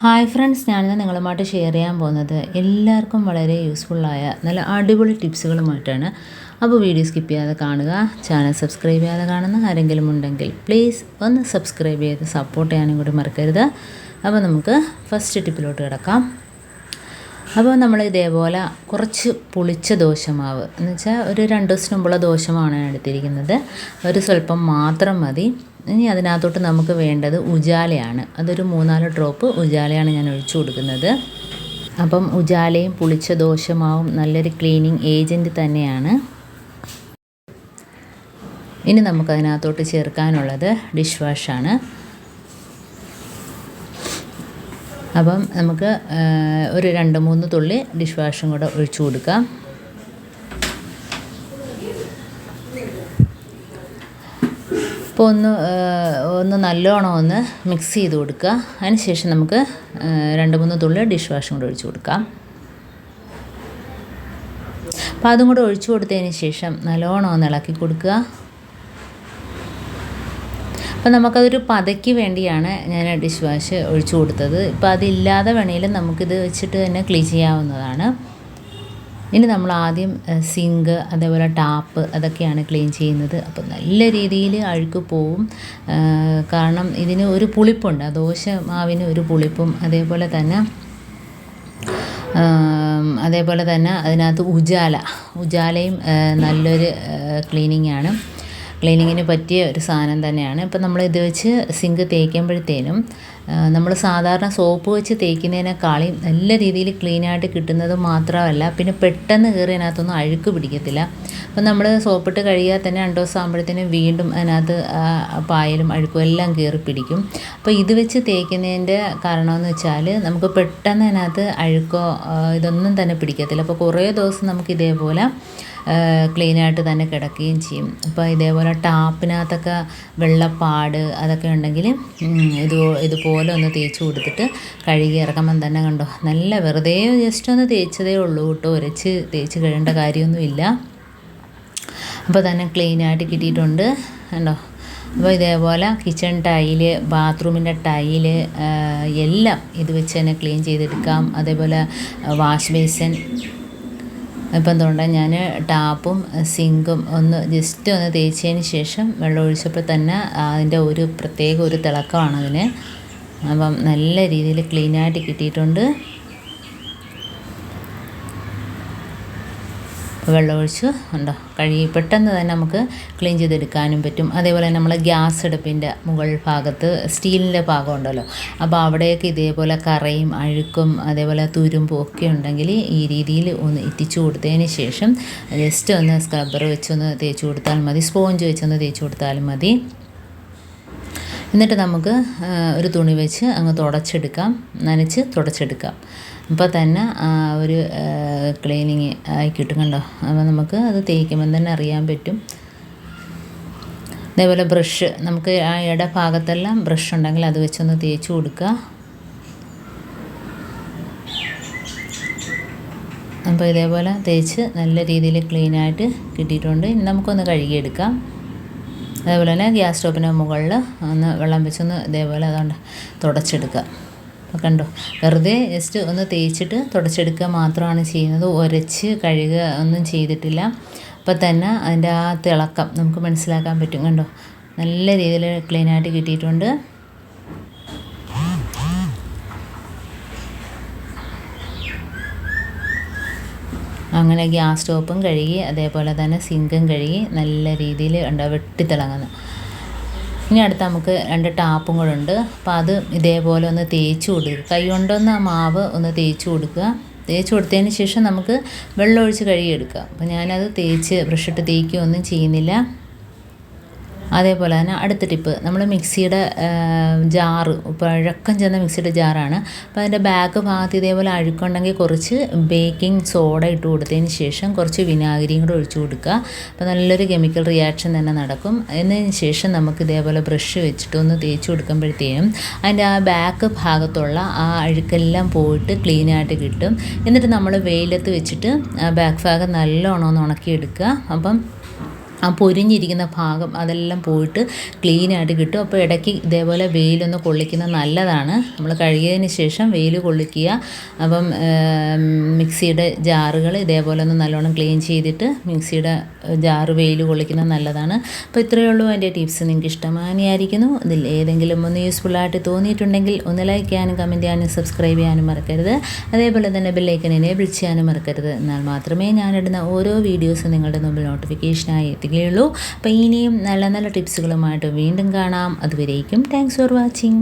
Hi friends ഞാനിന്ന് നിങ്ങളുമായിട്ട് share ചെയ്യാൻ പോകുന്നത് എല്ലാവർക്കും വളരെ യൂസ്ഫുള്ളായ നല്ല അടിപൊളി ടിപ്സുകളുമായിട്ടാണ് അപ്പോൾ വീഡിയോ സ്കിപ്പ് ചെയ്യാതെ കാണുക ചാനൽ സബ്സ്ക്രൈബ് ചെയ്യാതെ കാണുന്ന ആരെങ്കിലും ഉണ്ടെങ്കിൽ പ്ലീസ് ഒന്ന് സബ്സ്ക്രൈബ് ചെയ്ത് സപ്പോർട്ട് ചെയ്യാനും കൂടി മറക്കരുത്. അപ്പോൾ നമുക്ക് ഫസ്റ്റ് ടിപ്പിലോട്ട് കിടക്കാം. അപ്പോൾ നമ്മൾ ഇതേപോലെ കുറച്ച് പുളിച്ച ദോശമാവ് എന്ന് വെച്ചാൽ ഒരു രണ്ട് ദിവസം മുമ്പുള്ള ദോശമാണ് എടുത്തിരിക്കുന്നത്. ഒരു സ്വല്പം മാത്രം മതി. ഇനി അതിനകത്തോട്ട് നമുക്ക് വേണ്ടത് ഉജാലയാണ്. അതൊരു മൂന്നാൽ ഡ്രോപ്പ് ഉജാലയാണ് ഞാൻ ഒഴിച്ചു കൊടുക്കുന്നത്. അപ്പം ഉജാലയും പുളിച്ച ദോശമാവും നല്ലൊരു ക്ലീനിങ് ഏജന്റ് തന്നെയാണ്. ഇനി നമുക്കതിനകത്തോട്ട് ചേർക്കാനുള്ളത് ഡിഷ് വാഷാണ് അപ്പം നമുക്ക് ഒരു രണ്ട് മൂന്ന് തുള്ളി ഡിഷ് വാഷും കൂടെ ഒഴിച്ചു കൊടുക്കാം. അപ്പോൾ ഒന്ന് ഒന്ന് നല്ലോണം ഒന്ന് മിക്സ് ചെയ്ത് കൊടുക്കുക. അതിന് ശേഷം നമുക്ക് രണ്ട് മൂന്ന് തുള്ളി ഡിഷ് വാഷും കൂടെ ഒഴിച്ചു കൊടുക്കാം. അപ്പോൾ അതും കൂടെ ഒഴിച്ചു കൊടുത്തതിന് ശേഷം നല്ലോണം ഒന്ന് ഇളക്കി കൊടുക്കുക. അപ്പോൾ നമുക്കതൊരു പതയ്ക്ക് വേണ്ടിയാണ് ഞാൻ ഡിഷ് വാഷ് ഒഴിച്ചു കൊടുത്തത്. ഇപ്പോൾ അതില്ലാതെ വേണമെങ്കിലും നമുക്കിത് വെച്ചിട്ട് തന്നെ ക്ലീൻ ചെയ്യാവുന്നതാണ്. ഇനി നമ്മൾ ആദ്യം സിങ്ക് അതേപോലെ ടാപ്പ് അതൊക്കെയാണ് ക്ലീൻ ചെയ്യുന്നത്. അപ്പോൾ നല്ല രീതിയിൽ അഴുക്ക് പോവും. കാരണം ഇതിന് ഒരു പുളിപ്പുണ്ട്. ദോശ മാവിന് ഒരു പുളിപ്പും. അതേപോലെ തന്നെ അതേപോലെ തന്നെ അതിനകത്ത് ഉജാല. ഉജാലയും നല്ലൊരു ക്ലീനിങ് ആണ്. ക്ലീനിങ്ങിന് പറ്റിയ ഒരു സാധനം തന്നെയാണ്. ഇപ്പം നമ്മൾ ഇത് വെച്ച് സിങ്ക് തേക്കുമ്പോഴത്തേനും നമ്മൾ സാധാരണ സോപ്പ് വെച്ച് തേക്കുന്നതിനേക്കാളും നല്ല രീതിയിൽ ക്ലീനായിട്ട് കിട്ടുന്നത് മാത്രമല്ല പിന്നെ പെട്ടെന്ന് കയറി അതിനകത്തൊന്നും അഴുക്ക് പിടിക്കത്തില്ല. അപ്പം നമ്മൾ സോപ്പിട്ട് കഴിയാൽ തന്നെ രണ്ട് ദിവസം ആകുമ്പോഴത്തേനും വീണ്ടും അതിനകത്ത് പായലും അഴുക്കും എല്ലാം കയറി പിടിക്കും. അപ്പോൾ ഇത് വെച്ച് തേക്കുന്നതിന്റെ കാരണമെന്ന് വെച്ചാൽ നമുക്ക് പെട്ടെന്ന് അതിനകത്ത് അഴുക്കോ ഇതൊന്നും തന്നെ പിടിക്കത്തില്ല. അപ്പോൾ കുറേ ദിവസം നമുക്ക് ഇതേപോലെ ക്ലീനായിട്ട് തന്നെ കിടക്കുകയും ചെയ്യും. അപ്പോൾ ഇതേപോലെ ടാപ്പിനകത്തൊക്കെ വെള്ളപ്പാട് അതൊക്കെ ഉണ്ടെങ്കിൽ ഇത് ഇതുപോലെ ഒന്ന് തേച്ച് കൊടുത്തിട്ട് കഴുകി ഇറക്കുമ്പം തന്നെ കണ്ടോ? നല്ല വെറുതെ ജസ്റ്റ് ഒന്ന് തേച്ചതേ ഉള്ളൂ കേട്ടോ. ഉരച്ച് തേച്ച് കഴിയേണ്ട കാര്യമൊന്നുമില്ല അപ്പോൾ തന്നെ ക്ലീനായിട്ട് കിട്ടിയിട്ടുണ്ട്. കണ്ടോ? അപ്പോൾ ഇതേപോലെ കിച്ചൺ ടൈൽ ബാത്റൂമിന്റെ ടൈൽ എല്ലാം ഇത് വെച്ച് തന്നെ ക്ലീൻ ചെയ്തെടുക്കാം. അതേപോലെ വാഷ് ബേസിൻ ഇപ്പം എന്തുകൊണ്ട് ഞാൻ ടാപ്പും സിങ്കും ഒന്ന് ജസ്റ്റ് ഒന്ന് തേച്ചതിന് ശേഷം വെള്ളം ഒഴിച്ചപ്പോൾ തന്നെ അതിന്റെ ഒരു പ്രത്യേക ഒരു തിളക്കമാണ് അതിന്. അപ്പം നല്ല രീതിയിൽ ക്ലീനായിട്ട് കിട്ടിയിട്ടുണ്ട്. വെള്ളമൊഴിച്ച് ഉണ്ടോ? കഴുകി പെട്ടെന്ന് തന്നെ നമുക്ക് ക്ലീൻ ചെയ്തെടുക്കാനും പറ്റും. അതേപോലെ നമ്മൾ ഗ്യാസ് അടുപ്പിന്റെ മുകൾ ഭാഗത്ത് സ്റ്റീലിന്റെ ഭാഗം ഉണ്ടല്ലോ. അപ്പോൾ അവിടെയൊക്കെ ഇതേപോലെ കറയും അഴുക്കും അതേപോലെ തുരുമ്പും ഒക്കെ ഉണ്ടെങ്കിൽ ഈ രീതിയിൽ ഒന്ന് ഇറ്റിച്ചു കൊടുത്തതിന് ശേഷം ജസ്റ്റ് ഒന്ന് സ്ക്രബ്ബർ വെച്ചൊന്ന് തേച്ച് കൊടുത്താൽ മതി. സ്പോഞ്ച് വെച്ചൊന്ന് തേച്ച് കൊടുത്താലും മതി. എന്നിട്ട് നമുക്ക് ഒരു തുണി വെച്ച് അങ്ങ് തുടച്ചെടുക്കാം. നനച്ച് തുടച്ചെടുക്കാം. അപ്പോൾ തന്നെ ഒരു ക്ലീനിങ് ആയി കിട്ടും കണ്ടോ? അപ്പോൾ നമുക്ക് അത് തേക്കുമ്പം തന്നെ അറിയാൻ പറ്റും. അതേപോലെ ബ്രഷ് നമുക്ക് ആ ഇട ഭാഗത്തെല്ലാം ബ്രഷ് ഉണ്ടെങ്കിൽ അത് വെച്ചൊന്ന് തേച്ച് കൊടുക്കുക. അപ്പോൾ ഇതേപോലെ തേച്ച് നല്ല രീതിയിൽ ക്ലീനായിട്ട് കിട്ടിയിട്ടുണ്ട്. ഇനി നമുക്കൊന്ന് കഴുകിയെടുക്കാം. അതേപോലെ തന്നെ ഗ്യാസ് സ്റ്റോപ്പിന്റെ മുകളിൽ ഒന്ന് വെള്ളം വെച്ചൊന്ന് ഇതേപോലെ അതുകൊണ്ട് തുടച്ചെടുക്കുക. അപ്പോൾ കണ്ടോ? വെറുതെ ജസ്റ്റ് ഒന്ന് തേച്ചിട്ട് തുടച്ചെടുക്കുക മാത്രമാണ് ചെയ്യുന്നത്. ഉരച്ച് കഴുകുക ഒന്നും ചെയ്തിട്ടില്ല. അപ്പോൾ തന്നെ അതിന്റെ ആ തിളക്കം നമുക്ക് മനസ്സിലാക്കാൻ പറ്റും. കണ്ടോ? നല്ല രീതിയിൽ ക്ലീനായിട്ട് കിട്ടിയിട്ടുണ്ട്. അങ്ങനെ ഗ്യാസ് സ്റ്റോപ്പും കഴുകി അതേപോലെ തന്നെ സിങ്കും കഴുകി നല്ല രീതിയിൽ ഉണ്ട് വെട്ടിത്തിളങ്ങുന്നു. ഇനി അടുത്ത് നമുക്ക് രണ്ട് ടാപ്പും കൂടെ ഉണ്ട്. അപ്പോൾ അത് ഇതേപോലെ ഒന്ന് തേച്ച് കൊടുക്കുക. കൈ കൊണ്ടൊന്ന് ആ മാവ് ഒന്ന് തേച്ച് കൊടുക്കുക. തേച്ച് കൊടുത്തതിന് ശേഷം നമുക്ക് വെള്ളം ഒഴിച്ച് കഴുകിയെടുക്കുക. അപ്പോൾ ഞാനത് തേച്ച് ബ്രഷിട്ട് തേക്കുകയൊന്നും ചെയ്യുന്നില്ല. അതേപോലെ തന്നെ അടുത്ത ടിപ്പ് നമ്മൾ മിക്സിയുടെ ജാറ് പഴക്കം ചെന്ന മിക്സിയുടെ ജാറാണ്. അപ്പോൾ അതിന്റെ ബാക്ക് ഭാഗത്ത് ഇതേപോലെ അഴുക്കുണ്ടെങ്കിൽ കുറച്ച് ബേക്കിംഗ് സോഡ ഇട്ട് കൊടുത്തതിന് ശേഷം കുറച്ച് വിനാഗിരിയും കൂടെ ഒഴിച്ചു കൊടുക്കുക. അപ്പോൾ നല്ലൊരു കെമിക്കൽ റിയാക്ഷൻ തന്നെ നടക്കും. എന്നതിന് ശേഷം നമുക്ക് ഇതേപോലെ ബ്രഷ് വെച്ചിട്ട് ഒന്ന് തേച്ച് കൊടുക്കുമ്പോഴത്തേനും അതിന്റെ ആ ബാക്ക് ഭാഗത്തുള്ള ആ അഴുക്കെല്ലാം പോയിട്ട് ക്ലീനായിട്ട് കിട്ടും. എന്നിട്ട് നമ്മൾ വെയിലത്ത് വെച്ചിട്ട് ബാക്ക് ഭാഗം നല്ലോണം ഒന്ന് ഉണക്കിയെടുക്കുക. അപ്പം ആ പൊരിഞ്ഞിരിക്കുന്ന ഭാഗം അതെല്ലാം പോയിട്ട് ക്ലീനായിട്ട് കിട്ടും. അപ്പോൾ ഇടയ്ക്ക് ഇതേപോലെ വെയിലൊന്ന് കൊള്ളിക്കുന്നത് നല്ലതാണ്. നമ്മൾ കഴുകിയതിന് ശേഷം വെയിൽ കൊള്ളിക്കുക. അപ്പം മിക്സിയുടെ ജാറുകൾ ഇതേപോലെ ഒന്ന് നല്ലോണം ക്ലീൻ ചെയ്തിട്ട് മിക്സിയുടെ ജാറ് വെയിൽ കൊള്ളിക്കുന്നത് നല്ലതാണ്. അപ്പോൾ ഇത്രയേ ഉള്ളൂ എന്റെ ടിപ്സ്. നിങ്ങൾക്ക് ഇഷ്ടമാനിയായിരിക്കുന്നു. ഇതിൽ ഏതെങ്കിലും ഒന്ന് യൂസ്ഫുള്ളായിട്ട് തോന്നിയിട്ടുണ്ടെങ്കിൽ ഒന്ന് ലൈക്ക് ചെയ്യാനും കമന്റ് ചെയ്യാനും സബ്സ്ക്രൈബ് ചെയ്യാനും മറക്കരുത്. അതേപോലെ തന്നെ ബെല്ലൈക്കൻ എനേബിൾ ചെയ്യാനും മറക്കരുത്. എന്നാൽ മാത്രമേ ഞാനിടുന്ന ഓരോ വീഡിയോസും നിങ്ങളുടെ മുമ്പിൽ നോട്ടിഫിക്കേഷനായി എത്തുകയുള്ളൂ അപ്പോൾ ഇനിയും നല്ല നല്ല ടിപ്സുകളുമായിട്ട് വീണ്ടും കാണാം. അതുവരേക്കും താങ്ക്സ് ഫോർ വാച്ചിങ്